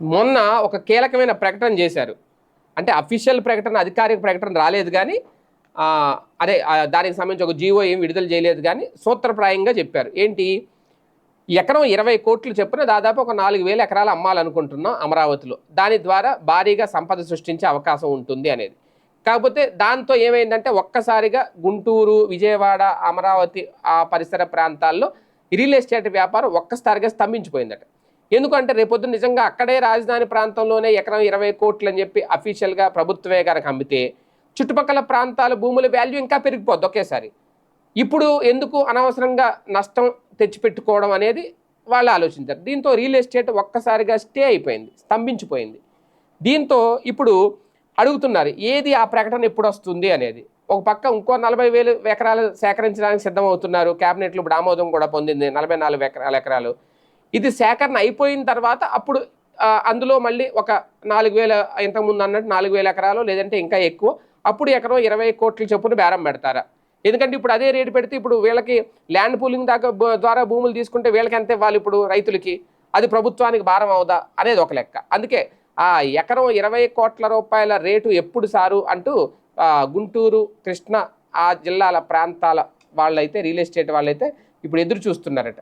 మొన్న ఒక కీలకమైన ప్రకటన చేశారు. అంటే అఫీషియల్ ప్రకటన అధికారిక ప్రకటన రాలేదు కానీ అదే దానికి సంబంధించి ఒక జీవో ఏం విడుదల చేయలేదు కానీ సూత్రప్రాయంగా చెప్పారు. ఏంటి? ఎకరం ఇరవై కోట్లు చెప్పున దాదాపు ఒక నాలుగు వేల ఎకరాలు అమ్మాలనుకుంటున్నాం అమరావతిలో. దాని ద్వారా భారీగా సంపద సృష్టించే అవకాశం ఉంటుంది అనేది. కాకపోతే దాంతో ఏమైందంటే ఒక్కసారిగా గుంటూరు విజయవాడ అమరావతి ఆ పరిసర ప్రాంతాల్లో రియల్ ఎస్టేట్ వ్యాపారం ఒక్కసారిగా స్తంభించిపోయిందట. ఎందుకంటే రేపొద్దు నిజంగా అక్కడే రాజధాని ప్రాంతంలోనే ఎకరం ఇరవై కోట్లు అని చెప్పి అఫీషియల్గా ప్రభుత్వమే కనుక అమ్మితే చుట్టుపక్కల ప్రాంతాల భూముల వాల్యూ ఇంకా పెరిగిపోద్ది ఒకేసారి. ఇప్పుడు ఎందుకు అనవసరంగా నష్టం తెచ్చిపెట్టుకోవడం అనేది వాళ్ళు ఆలోచించారు. దీంతో రియల్ ఎస్టేట్ ఒక్కసారిగా స్టే అయిపోయింది స్తంభించిపోయింది. దీంతో ఇప్పుడు అడుగుతున్నారు ఏది ఆ ప్రకటన ఎప్పుడు వస్తుంది అనేది. ఒక పక్క ఇంకో నలభై వేలు ఎకరాలు సేకరించడానికి సిద్ధమవుతున్నారు క్యాబినెట్లు ఇప్పుడు ఆమోదం కూడా పొందింది నలభై నాలుగు ఎకరాల ఎకరాలు. ఇది సేకరణ అయిపోయిన తర్వాత అప్పుడు అందులో మళ్ళీ ఒక నాలుగు వేల ఇంతకుముందు అన్నట్టు నాలుగు వేల ఎకరాలు లేదంటే ఇంకా ఎక్కువ. అప్పుడు ఎకరం ఇరవై కోట్ల చొప్పున బేరం పెడతారా. ఎందుకంటే ఇప్పుడు అదే రేటు పెడితే ఇప్పుడు వీళ్ళకి ల్యాండ్ పూలింగ్ దాకా ద్వారా భూములు తీసుకుంటే వీళ్ళకి ఎంత ఇవ్వాలి ఇప్పుడు రైతులకి? అది ప్రభుత్వానికి భారం అవుదా? అనేది ఒక లెక్క. అందుకే ఆ ఎకరం ఇరవై కోట్ల రూపాయల రేటు ఎప్పుడు సారు అంటూ గుంటూరు కృష్ణ ఆ జిల్లాల ప్రాంతాల వాళ్ళైతే రియల్ ఎస్టేట్ వాళ్ళైతే ఇప్పుడు ఎదురు చూస్తున్నారట.